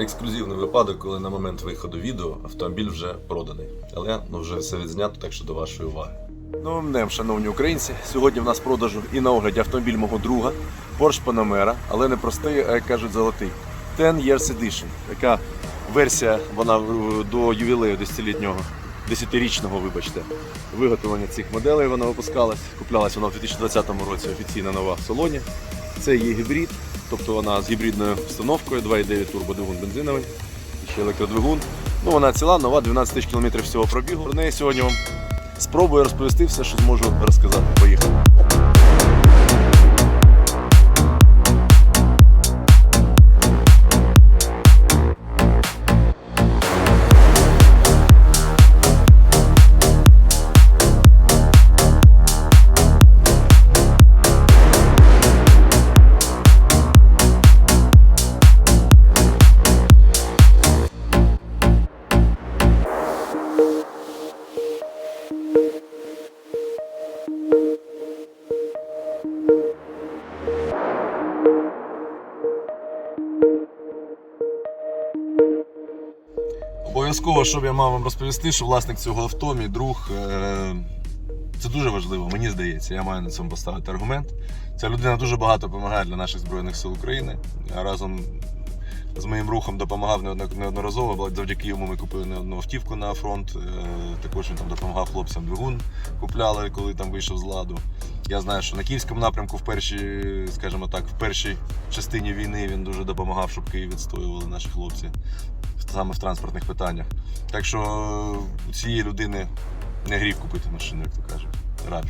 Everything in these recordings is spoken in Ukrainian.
ексклюзивний випадок, коли на момент виходу відео автомобіль вже проданий. Але ну, вже все відзнято, так що до вашої уваги. Ну, мнем, шановні українці, сьогодні в нас продажу і на огляді автомобіль мого друга Porsche Panamera, але не простий, а як кажуть, золотий. 10 Years Edition. Така версія, вона до ювілею 10-літнього, 10-річного, вибачте, виготовлення цих моделей вона випускалась. Куплялась вона в 2020 році офіційно нова в салоні. Це є гібрид, тобто вона з гібридною установкою 2,9 турбодвигун бензиновий, ще електродвигун. Ну, вона ціла, нова, 12 тисяч кілометрів всього пробігу. Про неї сьогодні вам спробую розповісти все, що зможу розказати. Поїхали. Обов'язково, щоб я мав вам розповісти, що власник цього авто, мій друг, е, це дуже важливо, мені здається. Я маю на цьому поставити аргумент. Ця людина дуже багато допомагає для наших Збройних сил України. Разом з моїм рухом допомагав неодно- неодноразово, завдяки йому ми купили не одну автівку на фронт. Е, Також він там допомагав хлопцям двигун, купляли, коли там вийшов з ладу. Я знаю, що на київському напрямку в першій, скажімо так, в першій частині війни він дуже допомагав, щоб Київ відстоювали наші хлопці саме в транспортних питаннях. Так що у цієї людини не гріх купити машину, як то кажуть. Раджу.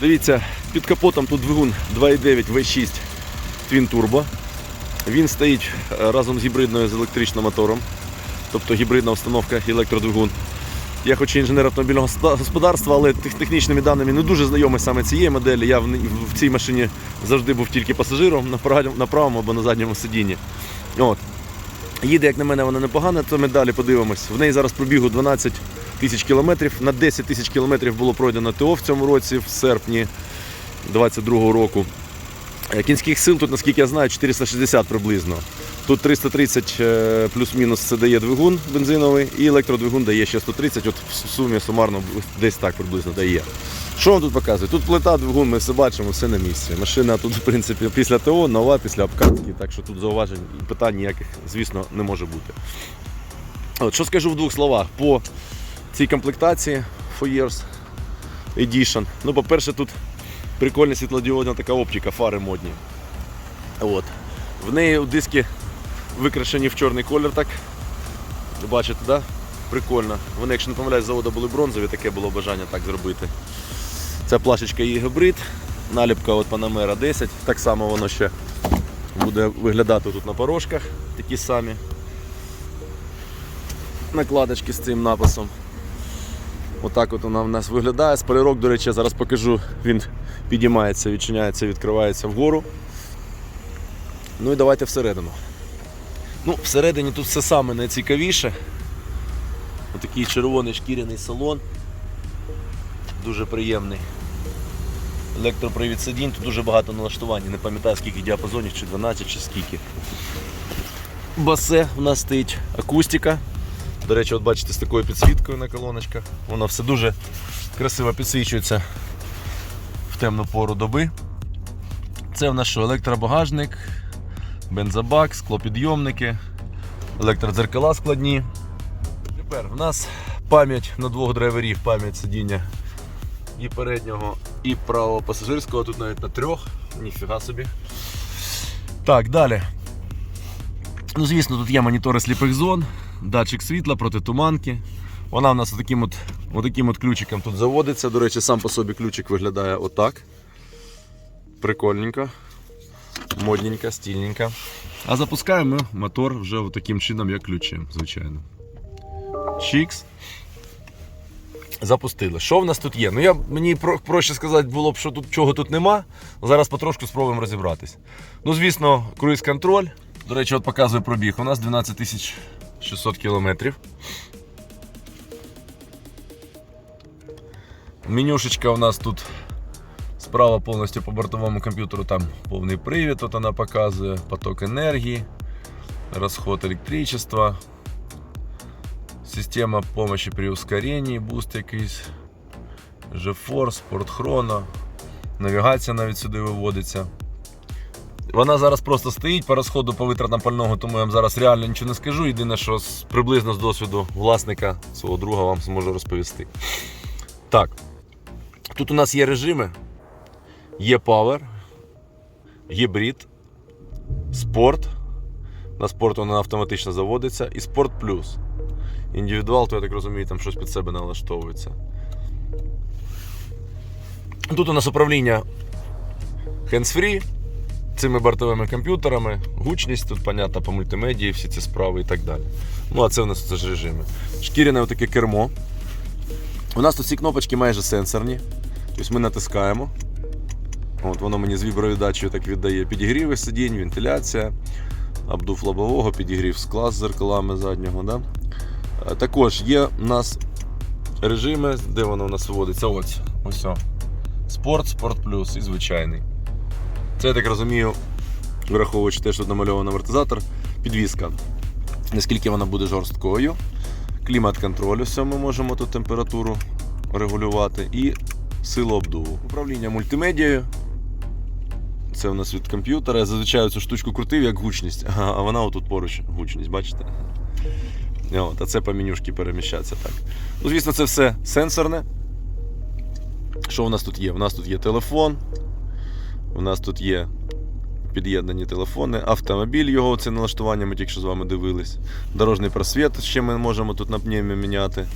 Дивіться, під капотом тут двигун 2.9 V6 Twin Turbo. Він стоїть е, разом з гібридною з електричним мотором, тобто гібридна установка електродвигун. Я хоч і інженер автомобільного господарства, але технічними даними не дуже знайомий саме цієї моделі. Я в, цій машині завжди був тільки пасажиром на правому, або на задньому сидінні. От. Їде, як на мене, вона непогана, то ми далі подивимось. В неї зараз пробігу 12 тисяч кілометрів. На 10 тисяч кілометрів було пройдено ТО в цьому році, в серпні 22-го року. Е, Кінських сил тут, наскільки я знаю, 460 приблизно. Тут 330 е, плюс-мінус це дає двигун бензиновий, і електродвигун дає ще 130, от в сумі сумарно десь так приблизно дає. Що вам тут показує? Тут плита, двигун, ми все бачимо, все на місці. Машина тут, в принципі, після ТО, нова, після обкатки, так що тут зауважень і питань ніяких, звісно, не може бути. От, що скажу в двох словах по цій комплектації For Years Edition. Ну, по-перше, тут прикольна світлодіодна така оптика, фари модні. От. В неї диски викрашені в чорний колір, так. Бачите, да? Прикольно. Вони, якщо не помиляюсь, заводу були бронзові, таке було бажання так зробити. Ця плашечка є гібрид, наліпка от Panamera 10. Так само воно ще буде виглядати тут на порожках, такі самі. Накладочки з цим написом. Отак от вона в нас виглядає. Спойлерок, до речі, зараз покажу, він підіймається, відчиняється, відкривається вгору. Ну і давайте всередину. Ну, всередині тут все саме найцікавіше. Отакий червоний шкіряний салон. Дуже приємний. Електропривід сидінь, тут дуже багато налаштувань. Не пам'ятаю скільки діапазонів, чи 12, чи скільки. Басе у нас стоїть акустика. До речі, от бачите, з такою підсвіткою на колоночках. Воно все дуже красиво підсвічується в темну пору доби. Це в нас що? Електробагажник, бензобак, склопідйомники, електродзеркала складні. Тепер в нас пам'ять на двох драйверів, пам'ять сидіння і переднього, і правого пасажирського, тут навіть на трьох, ніфіга собі. Так, далі. Ну, звісно, тут є монітори сліпих зон, датчик світла проти туманки. Вона у нас таким от, отаким от ключиком тут заводиться. До речі, сам по собі ключик виглядає отак. Прикольненько, модненько, стильненько. А запускаємо ми мотор вже таким чином, як ключем, звичайно. Чікс. Запустили. Що в нас тут є? Ну я мені про, проще сказати було б, що тут чого тут нема. Зараз потрошку спробуємо розібратись. Ну, звісно, круїз контроль. До речі, от показує пробіг. У нас 12 600 кілометрів. Менюшечка у нас тут справа повністю по бортовому комп'ютеру, там повний привід, от вона показує, поток енергії. расход электричества, система помощи при ускорении, буст якийсь, GeForce, спортхроно, навігація навіть сюди виводиться. Вона зараз просто стоїть по розходу по витратам пального, тому я вам зараз реально нічого не скажу. Єдине, що приблизно з досвіду власника свого друга вам зможу розповісти. Так, тут у нас є режими, є Power, гібрид, спорт. На спорт вона автоматично заводиться. І спорт плюс. Індивідуал, то я так розумію, там щось під себе налаштовується. Тут у нас управління hands-free цими бортовими комп'ютерами, гучність, тут, понятно, по мультимедії, всі ці справи і так далі. Ну, а це у нас це ж режими. Шкіряне отаке кермо. У нас тут ці кнопочки майже сенсорні. Тобто ми натискаємо. От Воно мені з вібровіддачею так віддає підігріви сидінь, вентиляція, обдув лобового, підігрів скла з зеркалами заднього. Да? Е, Також є у нас режими, де воно у нас виводиться. Ось. Ось. Спорт, спорт плюс і звичайний. Це я так розумію, враховуючи те, що намальований амортизатор, підвізка. Наскільки вона буде жорсткою. Клімат-контроль, все ми можемо тут температуру регулювати. І силу обдуву. Управління мультимедією. Це у нас від комп'ютера. Зазвичай цю штучку крутив як гучність, а вона отут поруч гучність, бачите? От, а це по менюшки переміщаться так. Ну, звісно, це все сенсорне. Що у нас тут є? У нас тут є телефон, у нас тут є під'єднані телефони, автомобіль, його це налаштування, ми тільки що з вами дивились. Дорожній просвіт, ще ми можемо тут на пневмі міняти.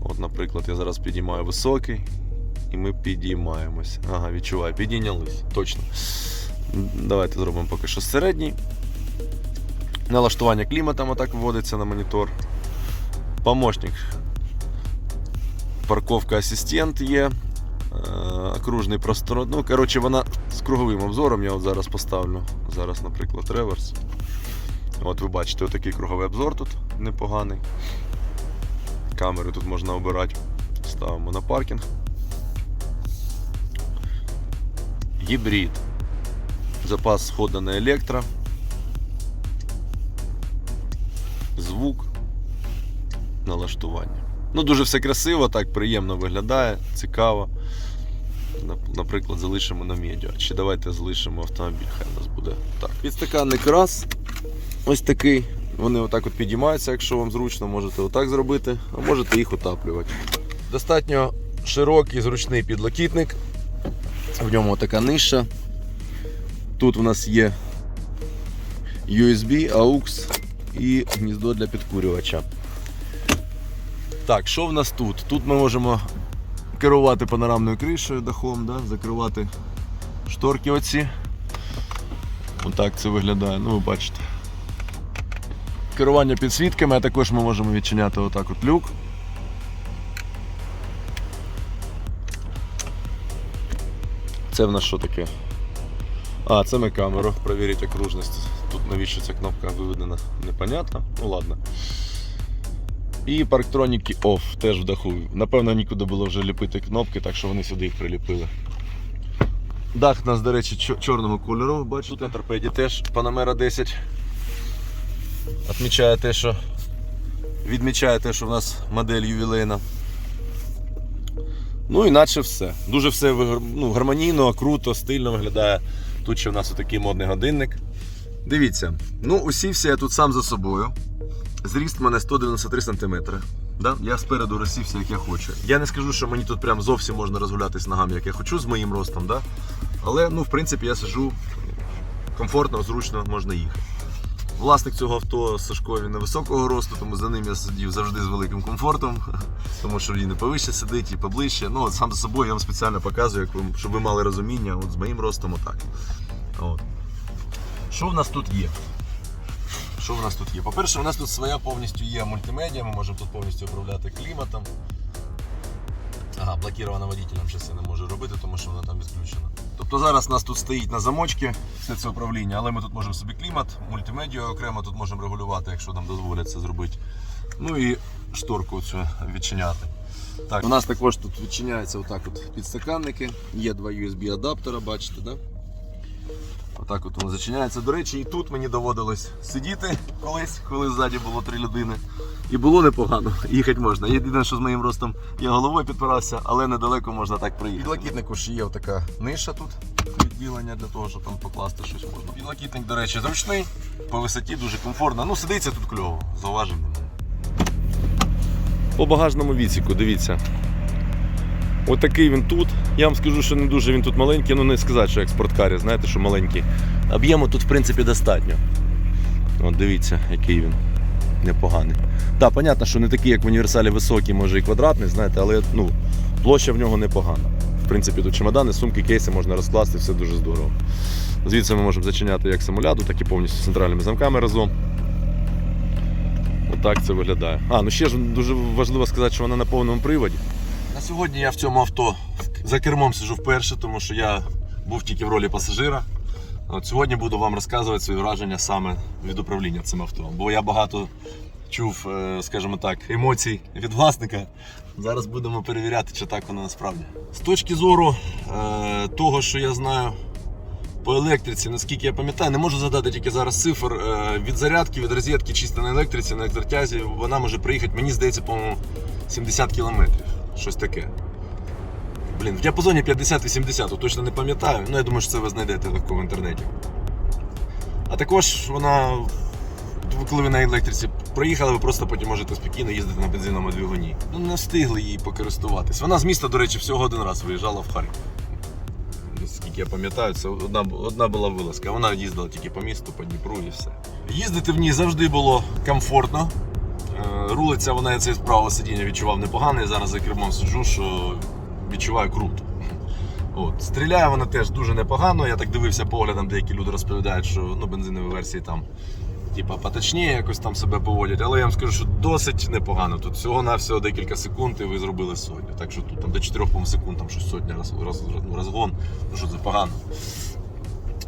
От, наприклад, я зараз підіймаю високий, і ми підіймаємось. Ага, відчуваю, підійнялись. Точно. Давайте зробимо поки що середній. Налаштування кліматом отак вводиться на монітор. Помощник. Парковка асистент є. Е, Окружний простор. Ну, коротше, вона з круговим обзором. Я от зараз поставлю. Зараз, наприклад, реверс. От ви бачите, отакий круговий обзор тут непоганий. Камери тут можна обирати. Ставимо на паркінг. Гібрид. Запас хода на електро. Звук. Налаштування. Ну, дуже все красиво, так приємно виглядає, цікаво. Наприклад, залишимо на медіа. Чи давайте залишимо автомобіль, хай у нас буде так. Підстаканник раз. Ось такий. Вони отак от підіймаються, якщо вам зручно, можете отак зробити, а можете їх утаплювати. Достатньо широкий, зручний підлокітник. В ньому така ниша. Тут у нас є USB, AUX і гніздо для підкурювача. Так, що в нас тут? Тут ми можемо керувати панорамною кришею дахом, да? закривати шторки оці. Отак це виглядає, ну ви бачите. Керування підсвітками, а також ми можемо відчиняти отак от люк. Це в нас що таке? А, це ми камеру перевірити окружність. Тут навіщо ця кнопка виведена, непонятно. Ну ладно. І парктроніки OFF теж в даху. Напевно, нікуди було вже ліпити кнопки, так що вони сюди їх приліпили. Дах у нас, до речі, чорного кольору, бачите. Тут на торпеді теж Panamera 10. Отмічає те, що відмічає те, що в нас модель ювілейна. Ну і наче все. Дуже все ну, гармонійно, круто, стильно виглядає. Тут ще в нас отакий модний годинник. Дивіться, ну усівся я тут сам за собою. Зріст в мене 193 см. Да? Я спереду розсівся, як я хочу. Я не скажу, що мені тут прям зовсім можна розгулятись ногами, як я хочу з моїм ростом. Да? Але ну, в принципі я сижу комфортно, зручно можна їхати. Власник цього авто Сашко він невисокого росту, тому за ним я сидів завжди з великим комфортом, тому що він і повище сидить, і поближче. Ну, от сам за собою я вам спеціально показую, як ви, щоб ви мали розуміння от з моїм ростом отак. От. Що в нас тут є? Що в нас тут є? По-перше, у нас тут своя повністю є мультимедіа, ми можемо тут повністю управляти кліматом. Ага, блокірована водителем щось я не можу робити, тому що вона там відключена. Тобто зараз нас тут стоїть на замочці все це управління, але ми тут можемо собі клімат, мультимедіа окремо тут можемо регулювати, якщо нам дозволять це зробити. Ну і шторку цю відчиняти. Так, у нас також тут відчиняються отак от підстаканники. Є два USB адаптера, бачите, да? Отак от воно зачиняється. До речі, і тут мені доводилось сидіти колись, коли ззаді було три людини. І було непогано, їхати можна. Єдине, що з моїм ростом я головою підпирався, але недалеко можна так приїхати. Підлокітнику ж є така ниша тут, відділення для того, щоб там покласти щось можна. Підлокітник, до речі, зручний, по висоті дуже комфортно. Ну, сидиться тут кльово, зауважень немає. По багажному відсіку, дивіться. Отакий він тут. Я вам скажу, що не дуже він тут маленький, ну не сказати, що як спорткарі, знаєте, що маленький. Об'єму тут, в принципі, достатньо. От дивіться, який він непоганий. Так, понятно, що не такий, як в універсалі високий, може і квадратний, знаєте, але ну, площа в нього непогана. В принципі, тут чемодани, сумки, кейси можна розкласти, все дуже здорово. Звідси ми можемо зачиняти як самоляду, так і повністю центральними замками разом. Отак це виглядає. А, ну ще ж дуже важливо сказати, що вона на повному приводі. На сьогодні я в цьому авто за кермом сижу вперше, тому що я був тільки в ролі пасажира. От сьогодні буду вам розказувати свої враження саме від управління цим авто. Бо я багато чув, е, скажімо так, емоцій від власника. Зараз будемо перевіряти, чи так воно насправді. З точки зору е, того, що я знаю по електриці, наскільки я пам'ятаю, не можу задати тільки зараз цифр. е, від зарядки, від розетки чисто на електриці, на електротязі, вона може приїхати, мені здається, по-моєму, 70 кілометрів. Щось таке. Блін, в діапазоні 50-80, от точно не пам'ятаю. Ну, я думаю, що це ви знайдете легко в інтернеті. А також вона, коли ви на електриці проїхали, ви просто потім можете спокійно їздити на бензиновому двигуні. Ну, не встигли її покористуватись. Вона з міста, до речі, всього один раз виїжджала в Харків. Наскільки я пам'ятаю, це одна, одна була вилазка. Вона їздила тільки по місту, по Дніпру і все. Їздити в ній завжди було комфортно. Е, Рулиця вона я це правого сидіння відчував непогано. Я зараз за кермом сиджу, що відчуваю круто. От. Стріляє вона теж дуже непогано. Я так дивився поглядом, деякі люди розповідають, що ну, бензинові версії там типа поточніше якось там себе поводять. Але я вам скажу, що досить непогано. Тут всього-навсього декілька секунд і ви зробили сотню. Так що тут там до 4 секунд там щось сотня роз, роз, розгон. Ну що це погано.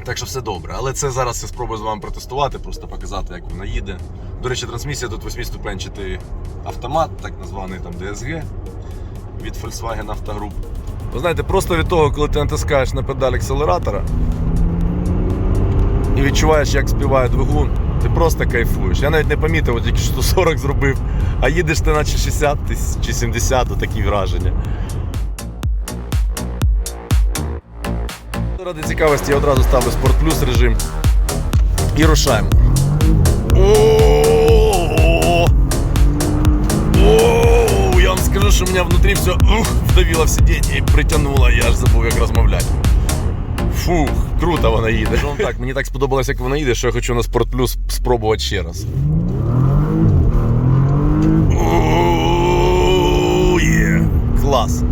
Так що все добре. Але це зараз я спробую з вами протестувати, просто показати, як вона їде. До речі, трансмісія тут восьмиступенчатий автомат, так названий там DSG від Volkswagen Автогруп. Ви знаєте, просто від того, коли ти натискаєш на педаль акселератора і відчуваєш, як співає двигун, ти просто кайфуєш. Я навіть не помітив, от тільки що 140 зробив, а їдеш ти наче 60 чи 70, такі враження. Ради цікавості я одразу ставлю Sport Plus режим і рушаємо. О-о-о! Оу, я вам скажу, що мене внутрі все ух, вдавило в сидіння і притягнуло, я аж забув, як розмовляти. Фух, круто вона їде. Скажу вам так, мені так сподобалось, як вона їде, що я хочу на Sport Plus спробувати ще раз. Оу, є. Клас.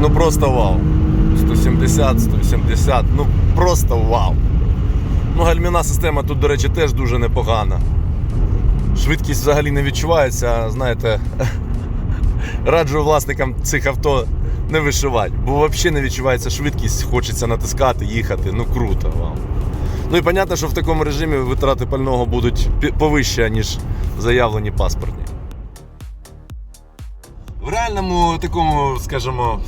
Ну просто вау. 170, 180, ну просто вау. Ну, гальмівна система тут, до речі, теж дуже непогана. Швидкість взагалі не відчувається, знаєте, раджу власникам цих авто не вишивати, бо взагалі не відчувається швидкість, хочеться натискати, їхати. Ну круто, вау. Ну і зрозуміло, що в такому режимі витрати пального будуть повищі, ніж заявлені паспортні. В реальному такому, скажімо,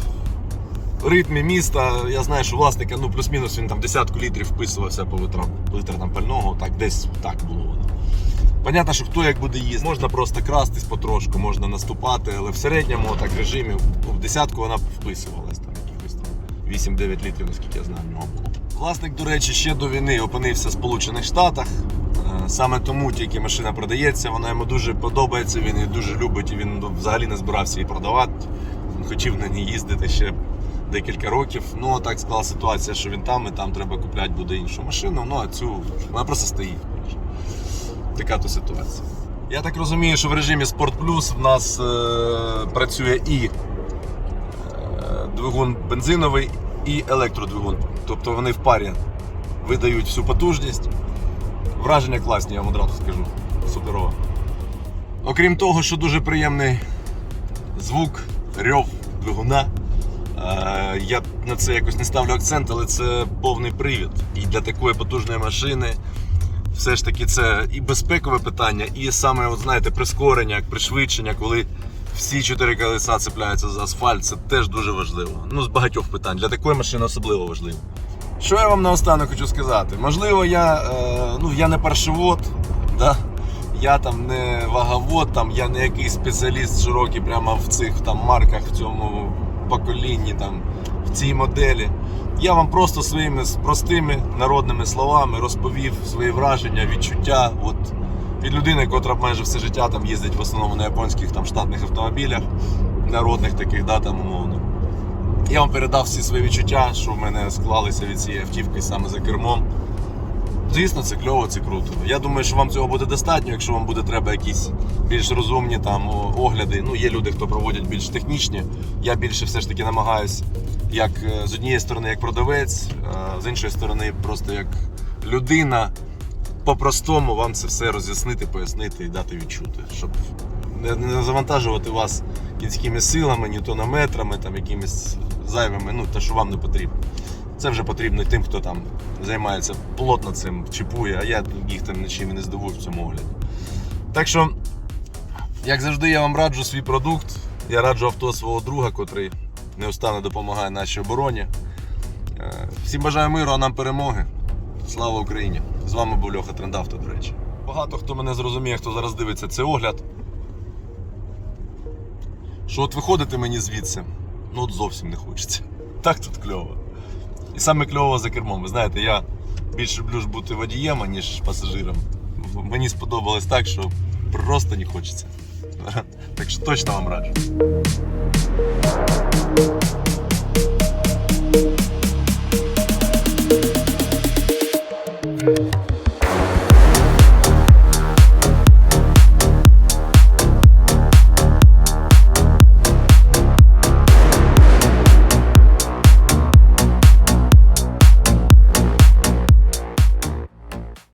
ритмі міста я знаю, що власника ну плюс-мінус він там десятку літрів вписувався по витрат, витратам пального, так десь так було воно. Понятно, що хто як буде їздити. Можна просто крастись потрошку, можна наступати, але в середньому так режимі ну, в десятку вона вписувалась там якихось там 8-9 літрів, наскільки я знаю, в нього було. Власник, до речі, ще до війни опинився в Сполучених Штатах. Е, Саме тому тільки машина продається, вона йому дуже подобається, він її дуже любить і він взагалі не збирався її продавати. Він хотів на ній їздити ще декілька років. Ну, так склала ситуація, що він там і там треба купляти буде іншу машину. Ну а цю вона просто стоїть. Така то ситуація. Я так розумію, що в режимі Sport Plus в нас е, працює і е, двигун бензиновий, і електродвигун. Тобто вони в парі видають всю потужність. Враження класні, я вам одразу скажу. Суперово. Окрім того, що дуже приємний звук, рьов двигуна. Е, Я на це якось не ставлю акцент, але це повний привід. І для такої потужної машини все ж таки це і безпекове питання, і саме, от, знаєте, прискорення, пришвидшення, коли всі чотири колеса цепляються за асфальт, це теж дуже важливо. Ну, з багатьох питань. Для такої машини особливо важливо. Що я вам наостанок хочу сказати? Можливо, я, е, ну, я не паршивод, да? я там не ваговод, там, я не якийсь спеціаліст широкий прямо в цих там, марках, в цьому поколінні, там, в цій моделі. Я вам просто своїми простими народними словами розповів свої враження, відчуття. От, від людини, котра майже все життя там їздить в основному на японських там, штатних автомобілях, народних таких, да, там, умовно. Я вам передав всі свої відчуття, що в мене склалися від цієї автівки саме за кермом. Звісно, це кльово, це круто. Я думаю, що вам цього буде достатньо, якщо вам буде треба якісь більш розумні там огляди. Ну, є люди, хто проводять більш технічні. Я більше все ж таки намагаюсь, як е, з однієї сторони, як продавець, е, з іншої сторони, просто як людина по-простому вам це все роз'яснити, пояснити і дати відчути, щоб не, завантажувати вас кінськими силами, ні тонометрами, там якимись зайвими, ну те, що вам не потрібно. Це вже потрібно тим, хто там займається плотно цим, чіпує, а я їх там нічим не здивую в цьому огляді. Так що, як завжди, я вам раджу свій продукт. Я раджу авто свого друга, котрий неустанно допомагає нашій обороні. Е, Всім бажаю миру, а нам перемоги. Слава Україні! З вами був Льоха Трендавто, до речі. Багато хто мене зрозуміє, хто зараз дивиться цей огляд. Що от виходити мені звідси, ну от зовсім не хочеться. Так тут кльово. І саме кльово за кермом. Ви знаєте, я більше люблю ж бути водієм, ніж пасажиром. Мені сподобалось так, що просто не хочеться. Так що точно вам раджу.